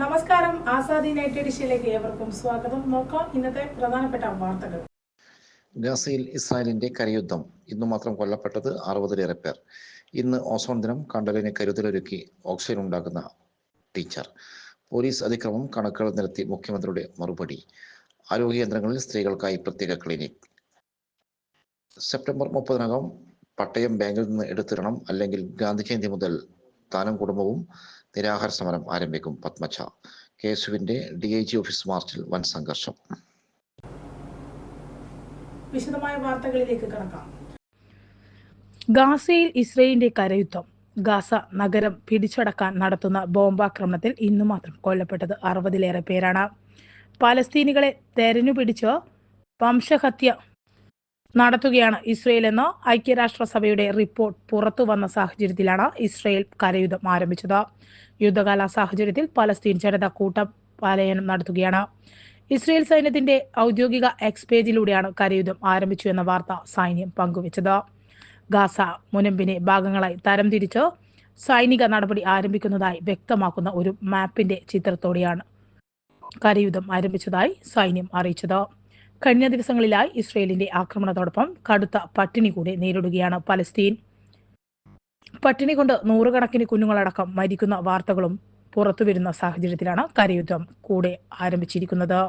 നമസ്കാരം. ആസാദി നൈറ്റ് എഡിഷനിലേക്ക് ഏവർക്കും സ്വാഗതം. നോക്കാം ഇന്നത്തെ പ്രധാനപ്പെട്ട വാർത്തകൾ. ഗാസയിൽ ഇസ്രായേലിന്റെ കരയുദ്ധം ഇന്നു മാത്രം കൊല്ലപ്പെട്ടത് അറുപതിലേറെ പേർ. ഇന്ന് ഓസോൺ ദിനം കണ്ടലിന് കരുതലൊരുക്കി ഓക്സിജൻ ഉണ്ടാക്കുന്ന ടീച്ചർ. പോലീസ് അതിക്രമം കണക്കുകൾ നിരത്തി മുഖ്യമന്ത്രിയുടെ മറുപടി. ആരോഗ്യ കേന്ദ്രങ്ങളിൽ സ്ത്രീകൾക്കായി പ്രത്യേക ക്ലിനിക്. സെപ്റ്റംബർ മുപ്പതിനകം പട്ടയം ബാങ്കിൽ നിന്ന് എടുത്തിടണം അല്ലെങ്കിൽ ഗാന്ധി ജയന്തി മുതൽ താനും കുടുംബവും നിരാഹാര സമരം ആരംഭിക്കും പത്മജ. കെ എസുവിന്റെ ഡി ഐ ജി ഓഫീസ് മാർച്ചിൽ വൻ സംഘർഷം. വിശദമായ വാർത്തകളിലേക്ക് കടക്കാം. ഗാസയിൽ ഇസ്രയേലിന്റെ കരയുദ്ധം. ഗാസ നഗരം പിടിച്ചടക്കാൻ നടത്തുന്ന ബോംബാക്രമണത്തിൽ ഇന്നു മാത്രം കൊല്ലപ്പെട്ടത് അറുപതിലേറെ പേരാണ്. പലസ്തീനികളെ തെരഞ്ഞുപിടിച്ച് വംശഹത്യ നടത്തുകയാണ് ഇസ്രയേൽ എന്ന് ഐക്യരാഷ്ട്രസഭയുടെ റിപ്പോർട്ട് പുറത്തു വന്ന സാഹചര്യത്തിലാണ് ഇസ്രയേൽ കരയുദ്ധം ആരംഭിച്ചത്. യുദ്ധകാല സാഹചര്യത്തിൽ പലസ്തീൻ ജനത കൂട്ടപാലയനം നടത്തുകയാണ്. ഇസ്രയേൽ സൈന്യത്തിന്റെ ഔദ്യോഗിക എക്സ് പേജിലൂടെയാണ് കരയുദ്ധം ആരംഭിച്ചു എന്ന വാർത്ത സൈന്യം പങ്കുവച്ചത്. ഗാസ മുനമ്പിനെ ഭാഗങ്ങളായി തരംതിരിച്ച് സൈനിക നടപടി ആരംഭിക്കുന്നതായി വ്യക്തമാക്കുന്ന ഒരു മാപ്പിന്റെ ചിത്രത്തോടെയാണ് കരയുദ്ധം ആരംഭിച്ചതായി സൈന്യം അറിയിച്ചത്. കഴിഞ്ഞ ദിവസങ്ങളിലായി ഇസ്രയേലിന്റെ ആക്രമണത്തോടൊപ്പം കടുത്ത പട്ടിണി കൂടി നേരിടുകയാണ് പലസ്തീൻ. പട്ടിണി കൊണ്ട് നൂറുകണക്കിന് കുഞ്ഞുങ്ങളടക്കം മരിക്കുന്ന വാർത്തകളും പുറത്തുവരുന്ന സാഹചര്യത്തിലാണ് കരയുദ്ധം കൂടെ ആരംഭിച്ചിരിക്കുന്നത്.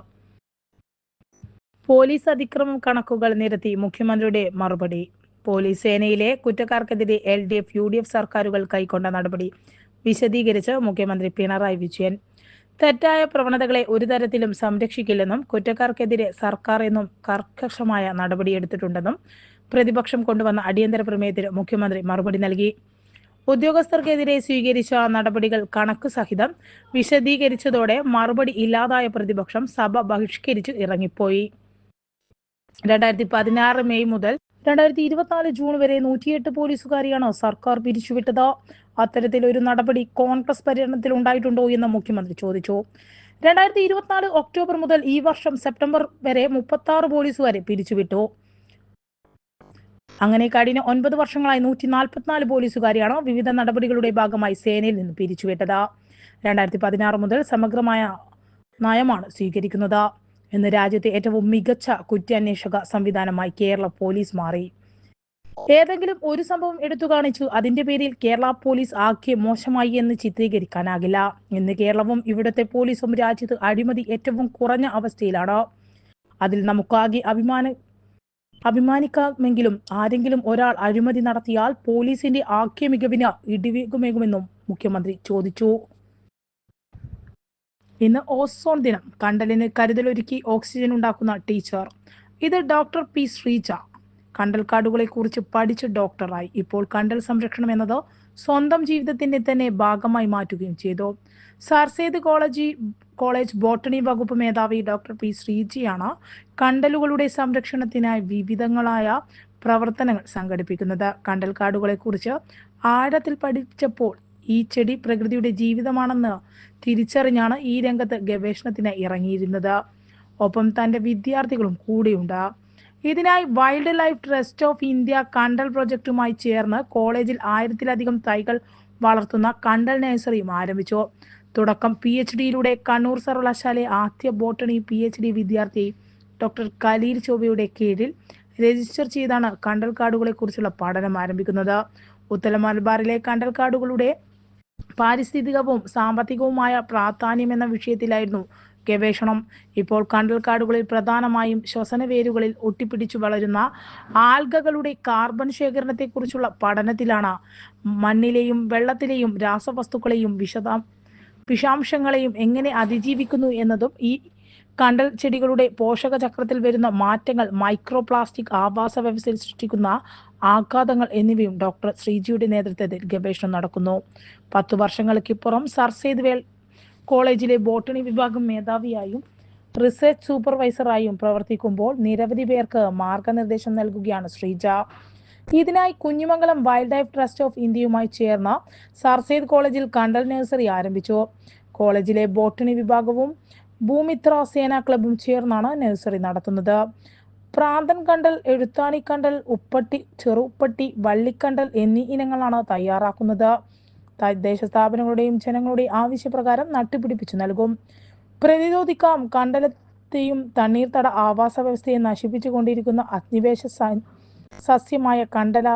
പോലീസ് അതിക്രമം കണക്കുകൾ നിരത്തി മുഖ്യമന്ത്രിയുടെ മറുപടി. പോലീസ് സേനയിലെ കുറ്റക്കാർക്കെതിരെ L D F U D F സർക്കാരുകൾ കൈക്കൊണ്ട നടപടി വിശദീകരിച്ച് മുഖ്യമന്ത്രി പിണറായി വിജയൻ. തെറ്റായ പ്രവണതകളെ ഒരു തരത്തിലും സംരക്ഷിക്കില്ലെന്നും കുറ്റക്കാർക്കെതിരെ സർക്കാർ എന്നും കർക്കശമായ നടപടിയെടുത്തിട്ടുണ്ടെന്നും പ്രതിപക്ഷം കൊണ്ടുവന്ന അടിയന്തര പ്രമേയത്തിന് മുഖ്യമന്ത്രി മറുപടി നൽകി. ഉദ്യോഗസ്ഥർക്കെതിരെ സ്വീകരിച്ച നടപടികൾ കണക്ക് സഹിതം വിശദീകരിച്ചതോടെ മറുപടി ഇല്ലാതായ പ്രതിപക്ഷം സഭ ബഹിഷ്കരിച്ച് ഇറങ്ങിപ്പോയി. രണ്ടായിരത്തി പതിനാറ് മെയ് മുതൽ രണ്ടായിരത്തി ഇരുപത്തിനാല് ജൂൺ വരെ നൂറ്റിയെട്ട് പോലീസുകാരെയാണ് സർക്കാർ പിരിച്ചുവിട്ടത്. അത്തരത്തിൽ ഒരു നടപടി കോൺഗ്രസ് പര്യടനത്തിൽ ഉണ്ടായിട്ടുണ്ടോ എന്ന് മുഖ്യമന്ത്രി ചോദിച്ചു. രണ്ടായിരത്തി ഇരുപത്തിനാല് ഒക്ടോബർ മുതൽ ഈ വർഷം സെപ്റ്റംബർ വരെ മുപ്പത്തി ആറ് പോലീസുകാരെ പിരിച്ചുവിട്ടു. അങ്ങനെ കഴിഞ്ഞ ഒൻപത് വർഷങ്ങളായി നൂറ്റി നാൽപ്പത്തിനാല് പോലീസുകാരെയാണ് വിവിധ നടപടികളുടെ ഭാഗമായി സേനയിൽ നിന്ന് പിരിച്ചുവിട്ടത്. രണ്ടായിരത്തി പതിനാറ് മുതൽ സമഗ്രമായ നയമാണ് സ്വീകരിക്കുന്നത്. ഇന്ന് രാജ്യത്തെ ഏറ്റവും മികച്ച കുറ്റാന്വേഷക സംവിധാനമായി കേരള പോലീസ് മാറി. ഏതെങ്കിലും ഒരു സംഭവം എടുത്തു കാണിച്ചു അതിന്റെ പേരിൽ കേരള പോലീസ് ആകെ മോശമായി എന്ന് ചിത്രീകരിക്കാനാകില്ല. ഇന്ന് കേരളവും ഇവിടുത്തെ പോലീസും രാജ്യത്ത് അഴിമതി ഏറ്റവും കുറഞ്ഞ അവസ്ഥയിലാണ്. അതിൽ നമുക്കാകെ അഭിമാന അഭിമാനിക്കാമെങ്കിലും ആരെങ്കിലും ഒരാൾ അഴിമതി നടത്തിയാൽ പോലീസിന്റെ ആഖ്യ മികവിന് ഇടിവേകുമേകുമെന്നും മുഖ്യമന്ത്രി ചോദിച്ചു. ഇന്ന് ഓസോൺ ദിനം. കണ്ടലിന് കരുതലൊരുക്കി ഓക്സിജൻ ഉണ്ടാക്കുന്ന ടീച്ചർ. ഇത് ഡോക്ടർ പി ശ്രീജ. കണ്ടൽക്കാടുകളെ കുറിച്ച് പഠിച്ച ഡോക്ടറായി. ഇപ്പോൾ കണ്ടൽ സംരക്ഷണം എന്നത് സ്വന്തം ജീവിതത്തിന്റെ തന്നെ ഭാഗമായി മാറ്റുകയും ചെയ്തു. സർസേദ് കോളേജ് കോളേജ് ബോട്ടണി വകുപ്പ് മേധാവി ഡോക്ടർ പി ശ്രീജിയാണ് കണ്ടലുകളുടെ സംരക്ഷണത്തിനായി വിവിധങ്ങളായ പ്രവർത്തനങ്ങൾ സംഘടിപ്പിക്കുന്നത്. കണ്ടൽ കാടുകളെ കുറിച്ച് ആഴത്തിൽ പഠിച്ചപ്പോൾ ഈ ചെടി പ്രകൃതിയുടെ ജീവിതമാണെന്ന് തിരിച്ചറിഞ്ഞാണ് ഈ രംഗത്ത് ഗവേഷണത്തിന് ഇറങ്ങിയിരുന്നത്. ഒപ്പം തന്റെ വിദ്യാർത്ഥികളും കൂടെയുണ്ട്. ഇതിനായി wildlife trust of India കണ്ടൽ പ്രൊജക്റ്റുമായി ചേർന്ന് കോളേജിൽ ആയിരത്തിലധികം തൈകൾ വളർത്തുന്ന കണ്ടൽ നഴ്സറിയും ആരംഭിച്ചു. തുടക്കം പി എച്ച് ഡിയിലൂടെ കണ്ണൂർ സർവകലാശാലയിലെ ആദ്യ ബോട്ടണി പി എച്ച് ഡി വിദ്യാർത്ഥി ഡോക്ടർ കലീൽ ചൊവ്വയുടെ കീഴിൽ രജിസ്റ്റർ ചെയ്താണ് കണ്ടൽക്കാടുകളെ കുറിച്ചുള്ള പഠനം ആരംഭിക്കുന്നത്. ഉത്തര മലബാറിലെ കണ്ടൽക്കാടുകളുടെ പാരിസ്ഥിതികവും സാമ്പത്തികവുമായ പ്രാധാന്യം എന്ന വിഷയത്തിലായിരുന്നു ഗവേഷണം. ഇപ്പോൾ കണ്ടൽക്കാടുകളിൽ പ്രധാനമായും ശ്വസന വേരുകളിൽ ഒട്ടിപ്പിടിച്ചു വളരുന്ന ആൽഗകളുടെ കാർബൺ ശേഖരണത്തെക്കുറിച്ചുള്ള പഠനത്തിലാണ് മണ്ണിലെയും വെള്ളത്തിലെയും രാസവസ്തുക്കളെയും വിശദ വിഷാംശങ്ങളെയും എങ്ങനെ അതിജീവിക്കുന്നു എന്നതും ഈ കണ്ടൽ ചെടികളുടെ പോഷക ചക്രത്തിൽ വരുന്ന മാറ്റങ്ങൾ മൈക്രോ പ്ലാസ്റ്റിക് ആവാസ വ്യവസ്ഥയിൽ സൃഷ്ടിക്കുന്ന ആഘാതങ്ങൾ എന്നിവയും ഡോക്ടർ ശ്രീജിയുടെ നേതൃത്വത്തിൽ ഗവേഷണം നടക്കുന്നു. പത്തു വർഷങ്ങൾക്കിപ്പുറം സർ സെയ്ദ് വേൽ കോളേജിലെ ബോട്ടണി വിഭാഗം മേധാവിയായും റിസർച്ച് സൂപ്പർവൈസറായും പ്രവർത്തിക്കുമ്പോൾ നിരവധി പേർക്ക് മാർഗനിർദ്ദേശം നൽകുകയാണ് ശ്രീജ. ഇതിനായി Kunhimangalam wildlife trust of ഇന്ത്യയുമായി ചേർന്ന് സെയ്ദ് കോളേജിൽ കണ്ടൽ നഴ്സറി ആരംഭിച്ചു. കോളേജിലെ ബോട്ടണി വിഭാഗവും ഭൂമിത്ര സേനാ ക്ലബും ചേർന്നാണ് നഴ്സറി നടത്തുന്നത്. പ്രാന്തൻ കണ്ടൽ എഴുത്താണിക്കണ്ടൽ ഉപ്പട്ടി ചെറുപ്പട്ടി വള്ളിക്കണ്ടൽ എന്നീ ഇനങ്ങളാണ് തയ്യാറാക്കുന്നത്. തദ്ദേശ സ്ഥാപനങ്ങളുടെയും ജനങ്ങളുടെയും ആവശ്യപ്രകാരം നട്ടുപിടിപ്പിച്ചു നൽകും. പ്രതിരോധിക്കാം കണ്ടലത്തെയും തണ്ണീർത്തട ആവാസ വ്യവസ്ഥയെ നശിപ്പിച്ചുകൊണ്ടിരിക്കുന്ന അഗ്നിവേശ സസ്യമായ കണ്ടല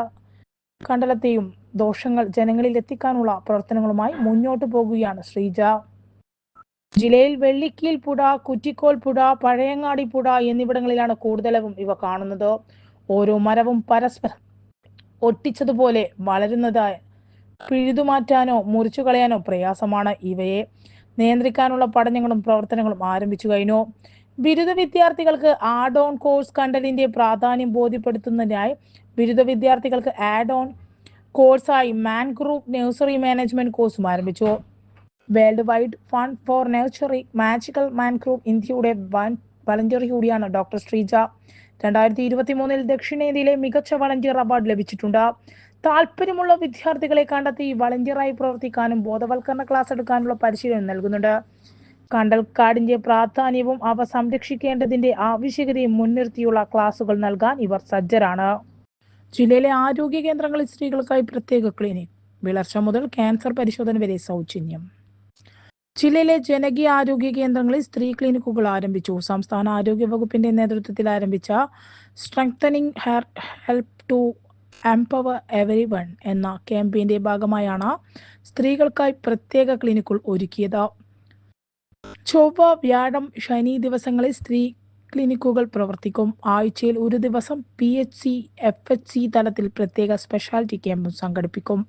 കണ്ടലത്തെയും ദോഷങ്ങൾ ജനങ്ങളിൽ എത്തിക്കാനുള്ള പ്രവർത്തനങ്ങളുമായി മുന്നോട്ടു പോകുകയാണ് ശ്രീജ. ജില്ലയിൽ വെള്ളിക്കീൽ പുഴ കുറ്റിക്കോൽ പുഴ പഴയങ്ങാടി പുഴ എന്നിവിടങ്ങളിലാണ് കൂടുതലും ഇവ കാണുന്നത്. ഓരോ മരവും പരസ്പരം ഒട്ടിച്ചതുപോലെ വളരുന്നതായി പിഴുതുമാറ്റാനോ മുറിച്ചു കളയാനോ പ്രയാസമാണ് ഇവയെ. നിയന്ത്രിക്കാനുള്ള പഠനങ്ങളും പ്രവർത്തനങ്ങളും ആരംഭിച്ചു കഴിഞ്ഞു. ബിരുദ വിദ്യാർത്ഥികൾക്ക് ആഡ് ഓൺ കോഴ്സ് കണ്ടലിന്റെ പ്രാധാന്യം ബോധ്യപ്പെടുത്തുന്നതിനായി ബിരുദ വിദ്യാർത്ഥികൾക്ക് ആഡ് ഓൺ കോഴ്സായി മാൻഗ്രൂവ് നഴ്സറി മാനേജ്മെന്റ് കോഴ്സും ആരംഭിച്ചു. World wide fund for nature magical mangrove ഇന്ത്യയുടെ വളണ്ടിയർ കൂടിയാണ് ഡോക്ടർ ശ്രീജ. രണ്ടായിരത്തി ഇരുപത്തി മൂന്നിൽ ദക്ഷിണേന്ത്യയിലെ മികച്ച വളണ്ടിയർ അവാർഡ് ലഭിച്ചിട്ടുണ്ട്. താല്പര്യമുള്ള വിദ്യാർത്ഥികളെ കണ്ടെത്തി വളണ്ടിയറായി പ്രവർത്തിക്കാനും ബോധവൽക്കരണ ക്ലാസ് എടുക്കാനുള്ള പരിശീലനം നൽകുന്നുണ്ട്. കണ്ടൽക്കാടിന്റെ പ്രാധാന്യവും അവ സംരക്ഷിക്കേണ്ടതിന്റെ ആവശ്യകതയും മുൻനിർത്തിയുള്ള ക്ലാസുകൾ നൽകാൻ ഇവർ സജ്ജരാണ്. ജില്ലയിലെ ആരോഗ്യ കേന്ദ്രങ്ങളിൽ സ്ത്രീകൾക്കായി പ്രത്യേക ക്ലിനിക് വിളർച്ച മുതൽ ക്യാൻസർ പരിശോധന വരെ സൗജന്യം. ജില്ലയിലെ ജനകീയ ആരോഗ്യ കേന്ദ്രങ്ങളിൽ സ്ത്രീ ക്ലിനിക്കുകൾ ആരംഭിച്ചു. സംസ്ഥാന ആരോഗ്യ വകുപ്പിന്റെ നേതൃത്വത്തിൽ ആരംഭിച്ച strengthening help to empower everyone എന്ന ക്യാമ്പയിന്റെ ഭാഗമായാണ് സ്ത്രീകൾക്കായി പ്രത്യേക ക്ലിനിക്കുകൾ ഒരുക്കിയത്. ചൊവ്വ വ്യാഴം ശനി ദിവസങ്ങളിൽ സ്ത്രീ ക്ലിനിക്കുകൾ പ്രവർത്തിക്കും. ആഴ്ചയിൽ ഒരു ദിവസം P H C F H C തലത്തിൽ പ്രത്യേക സ്പെഷ്യാലിറ്റി ക്യാമ്പും സംഘടിപ്പിക്കും.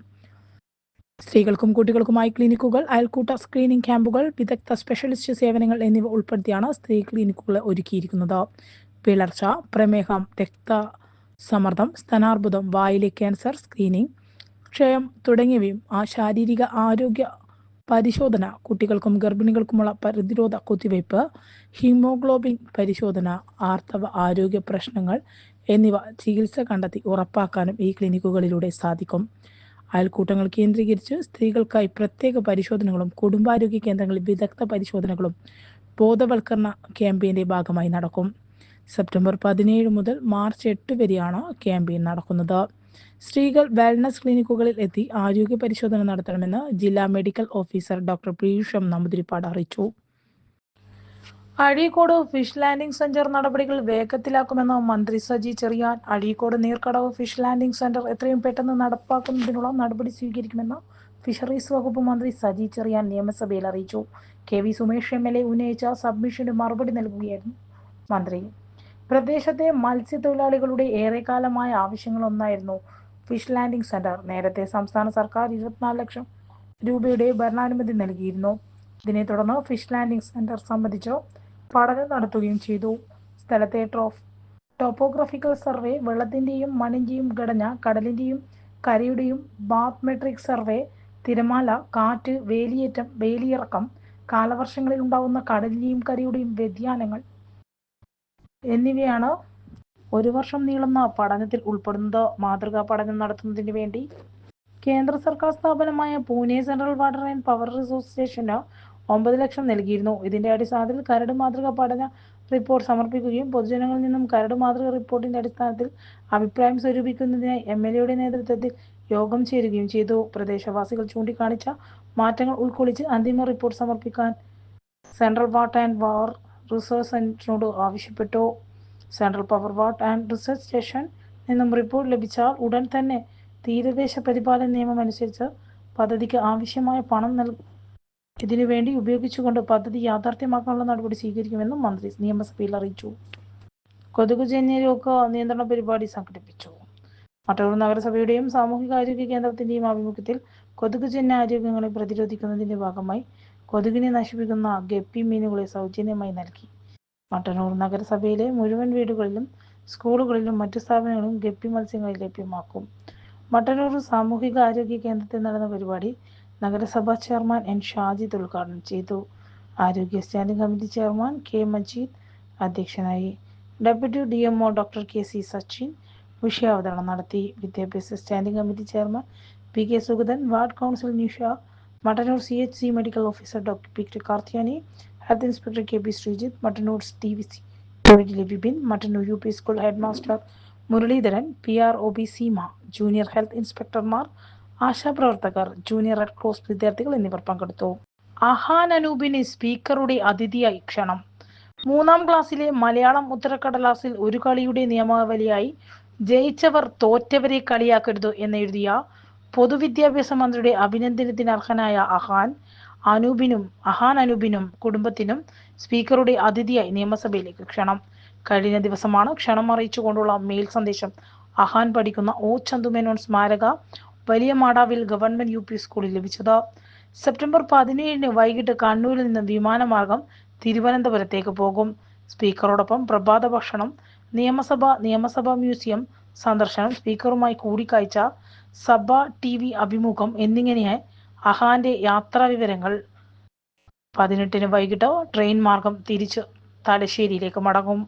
സ്ത്രീകൾക്കും കുട്ടികൾക്കുമായി ക്ലിനിക്കുകൾ അയൽക്കൂട്ട സ്ക്രീനിംഗ് ക്യാമ്പുകൾ വിദഗ്ധ സ്പെഷ്യലിസ്റ്റ് സേവനങ്ങൾ എന്നിവ ഉൾപ്പെടുത്തിയാണ് സ്ത്രീ ക്ലിനിക്കുകൾ ഒരുക്കിയിരിക്കുന്നത്. പിളർച്ച പ്രമേഹം രക്ത സമ്മർദ്ദം സ്തനാർബുദം വായിലെ ക്യാൻസർ സ്ക്രീനിംഗ് ക്ഷയം തുടങ്ങിയവയും ആ ശാരീരിക ആരോഗ്യ പരിശോധന കുട്ടികൾക്കും ഗർഭിണികൾക്കുമുള്ള പ്രതിരോധ കുത്തിവയ്പ് ഹീമോഗ്ലോബിൻ പരിശോധന ആർത്തവ ആരോഗ്യ പ്രശ്നങ്ങൾ എന്നിവ ചികിത്സ കണ്ടെത്തി ഉറപ്പാക്കാനും ഈ ക്ലിനിക്കുകളിലൂടെ സാധിക്കും. അയൽക്കൂട്ടങ്ങൾ കേന്ദ്രീകരിച്ച് സ്ത്രീകൾക്കായി പ്രത്യേക പരിശോധനകളും കുടുംബാരോഗ്യ കേന്ദ്രങ്ങളിൽ വിദഗ്ധ പരിശോധനകളും ബോധവൽക്കരണ ക്യാമ്പയിന്റെ ഭാഗമായി നടക്കും. സെപ്റ്റംബർ പതിനേഴ് മുതൽ മാർച്ച് എട്ട് വരെയാണ് ക്യാമ്പയിൻ നടക്കുന്നത്. സ്ത്രീകൾ വെൽനസ് ക്ലിനിക്കുകളിൽ എത്തി ആരോഗ്യ പരിശോധന നടത്തണമെന്ന് ജില്ലാ medical officer doctor Piyusham Namboothiripad അറിയിച്ചു. അഴീക്കോട് ഫിഷ് ലാൻഡിംഗ് സെന്റർ നടപടികൾ വേഗത്തിലാക്കുമെന്ന് മന്ത്രി Saji Cherian. Azhikode Neerkadavu fish landing centre എത്രയും പെട്ടെന്ന് നടപ്പാക്കുന്നതിനുള്ള നടപടി സ്വീകരിക്കുമെന്ന് ഫിഷറീസ് വകുപ്പ് മന്ത്രി സജി ചെറിയാൻ നിയമസഭയിൽ അറിയിച്ചു. K V Sumesh M L A ഉന്നയിച്ച സബ്മിഷന് മറുപടി നൽകുകയായിരുന്നു മന്ത്രി. പ്രദേശത്തെ മത്സ്യത്തൊഴിലാളികളുടെ ഏറെക്കാലമായ ആവശ്യങ്ങളൊന്നായിരുന്നു ഫിഷ് ലാൻഡിംഗ് സെന്റർ. നേരത്തെ സംസ്ഥാന സർക്കാർ ഇരുപത്തിനാല് ലക്ഷം രൂപയുടെ ഭരണാനുമതി നൽകിയിരുന്നു. ഇതിനെ തുടർന്ന് ഫിഷ് ലാൻഡിംഗ് സെന്റർ സംബന്ധിച്ച് പഠനം നടത്തുകയും ചെയ്തു. സ്ഥലത്തെ ട്രോഫ് ടോപ്പോഗ്രഫിക്കൽ സർവേ വെള്ളത്തിന്റെയും മണ്ണിന്റെയും ഘടന കടലിന്റെയും കരയുടെയും ബാത്മെട്രിക് സർവേ തിരമാല കാറ്റ് വേലിയേറ്റം വേലിയിറക്കം കാലവർഷങ്ങളിൽ ഉണ്ടാകുന്ന കടലിന്റെയും കരയുടെയും വ്യതിയാനങ്ങൾ എന്നിവയാണ് ഒരു വർഷം നീളുന്ന പഠനത്തിൽ ഉൾപ്പെടുന്നത്. മാതൃകാ പഠനം നടത്തുന്നതിന് വേണ്ടി കേന്ദ്ര സർക്കാർ സ്ഥാപനമായ Pune central water and power resource സ്റ്റേഷന് ഒമ്പത് ലക്ഷം നൽകിയിരുന്നു. ഇതിന്റെ അടിസ്ഥാനത്തിൽ കരട് മാതൃക പഠന റിപ്പോർട്ട് സമർപ്പിക്കുകയും പൊതുജനങ്ങളിൽ നിന്നും കരട് മാതൃക റിപ്പോർട്ടിന്റെ അടിസ്ഥാനത്തിൽ അഭിപ്രായം സ്വരൂപിക്കുന്നതിനായി എം എൽ എയുടെ നേതൃത്വത്തിൽ യോഗം ചേരുകയും ചെയ്തു. പ്രദേശവാസികൾ ചൂണ്ടിക്കാണിച്ച മാറ്റങ്ങൾ ഉൾക്കൊള്ളിച്ച് അന്തിമ റിപ്പോർട്ട് സമർപ്പിക്കാൻ central water and power research സെന്ററിനോട് ആവശ്യപ്പെട്ടു. Central power water and research station നിന്നും റിപ്പോർട്ട് ലഭിച്ചാൽ ഉടൻ തന്നെ തീരദേശ പരിപാലന നിയമം അനുസരിച്ച് പദ്ധതിക്ക് ആവശ്യമായ പണം നൽ ഇതിനുവേണ്ടി ഉപയോഗിച്ചുകൊണ്ട് പദ്ധതി യാഥാർത്ഥ്യമാക്കാനുള്ള നടപടി സ്വീകരിക്കുമെന്നും മന്ത്രി നിയമസഭയിൽ അറിയിച്ചു. കൊതുകുജന്യ രോഗ നിയന്ത്രണ പരിപാടി സംഘടിപ്പിച്ചു. മട്ടൂർ നഗരസഭയുടെയും സാമൂഹിക ആരോഗ്യ കേന്ദ്രത്തിന്റെയും ആഭിമുഖ്യത്തിൽ കൊതുകുജന്യ ആരോഗ്യങ്ങളെ പ്രതിരോധിക്കുന്നതിന്റെ ഭാഗമായി കൊതുകിനെ നശിപ്പിക്കുന്ന ഗപ്പി മീനുകളെ സൗജന്യമായി നൽകി. മട്ടന്നൂർ നഗരസഭയിലെ മുഴുവൻ വീടുകളിലും സ്കൂളുകളിലും മറ്റു സ്ഥാപനങ്ങളിലും ഗപ്പി മത്സ്യങ്ങളെ ലഭ്യമാക്കും. മട്ടന്നൂർ സാമൂഹിക ആരോഗ്യ കേന്ദ്രത്തിൽ നടന്ന പരിപാടി നഗരസഭാ ചെയർമാൻ എൻ ഷാജിദ് ഉദ്ഘാടനം ചെയ്തു. ആരോഗ്യ standing committee chairman K Majeed അധ്യക്ഷനായി. Deputy D M O doctor K C Sachin വിഷയാവതരണം നടത്തി. വിദ്യാഭ്യാസ standing committee chairman P K Sugathan ward council Nisha Mattannur C H C medical officer doctor P K Karthiyani health inspector K P Sreejith Mattannur T V C തൊഴിലെ Vipin Mattannur U P school head master Muraleedharan P R O B Seema junior health ഇൻസ്പെക്ടർമാർ ആശാപ്രവർത്തകർ junior red cross വിദ്യാർത്ഥികൾ എന്നിവർ പങ്കെടുത്തു. അഹാൻ അനൂപിന് സ്പീക്കറുടെ അതിഥിയായി ക്ഷണം. മൂന്നാം ക്ലാസ്സിലെ മലയാളം ഉത്തരക്കടലാസിൽ ഒരു കളിയുടെ നിയമാവലിയായി ജയിച്ചവർ തോറ്റവരെ കളിയാക്കരുത് എന്നെഴുതിയ പൊതുവിദ്യാഭ്യാസ മന്ത്രിയുടെ അഭിനന്ദനത്തിന് അർഹനായ അഹാൻ അനൂപിനും അഹാൻ അനൂപിനും കുടുംബത്തിനും സ്പീക്കറുടെ അതിഥിയായി നിയമസഭയിലേക്ക് ക്ഷണം. കഴിഞ്ഞ ദിവസമാണ് ക്ഷണം അറിയിച്ചുകൊണ്ടുള്ള മെയിൽ സന്ദേശം. അഹാൻ പഠിക്കുന്ന ഓ ചന്തുമേനോൻ സ്മാരക വലിയ മാടാവിൽ ഗവൺമെന്റ് യു പി സ്കൂളിൽ ലഭിച്ചത്. സെപ്റ്റംബർ പതിനേഴിന് വൈകിട്ട് കണ്ണൂരിൽ നിന്ന് വിമാനമാർഗം തിരുവനന്തപുരത്തേക്ക് പോകും. സ്പീക്കറോടൊപ്പം പ്രഭാത ഭക്ഷണം നിയമസഭ നിയമസഭാ മ്യൂസിയം സന്ദർശനം സ്പീക്കറുമായി കൂടിക്കാഴ്ച സഭ ടി വി അഭിമുഖം എന്നിങ്ങനെയായി അഹാന്റെ യാത്രാ വിവരങ്ങൾ പതിനെട്ടിന് വൈകിട്ട് ട്രെയിൻ മാർഗം തിരിച്ച് തലശ്ശേരിയിലേക്ക് മടങ്ങും.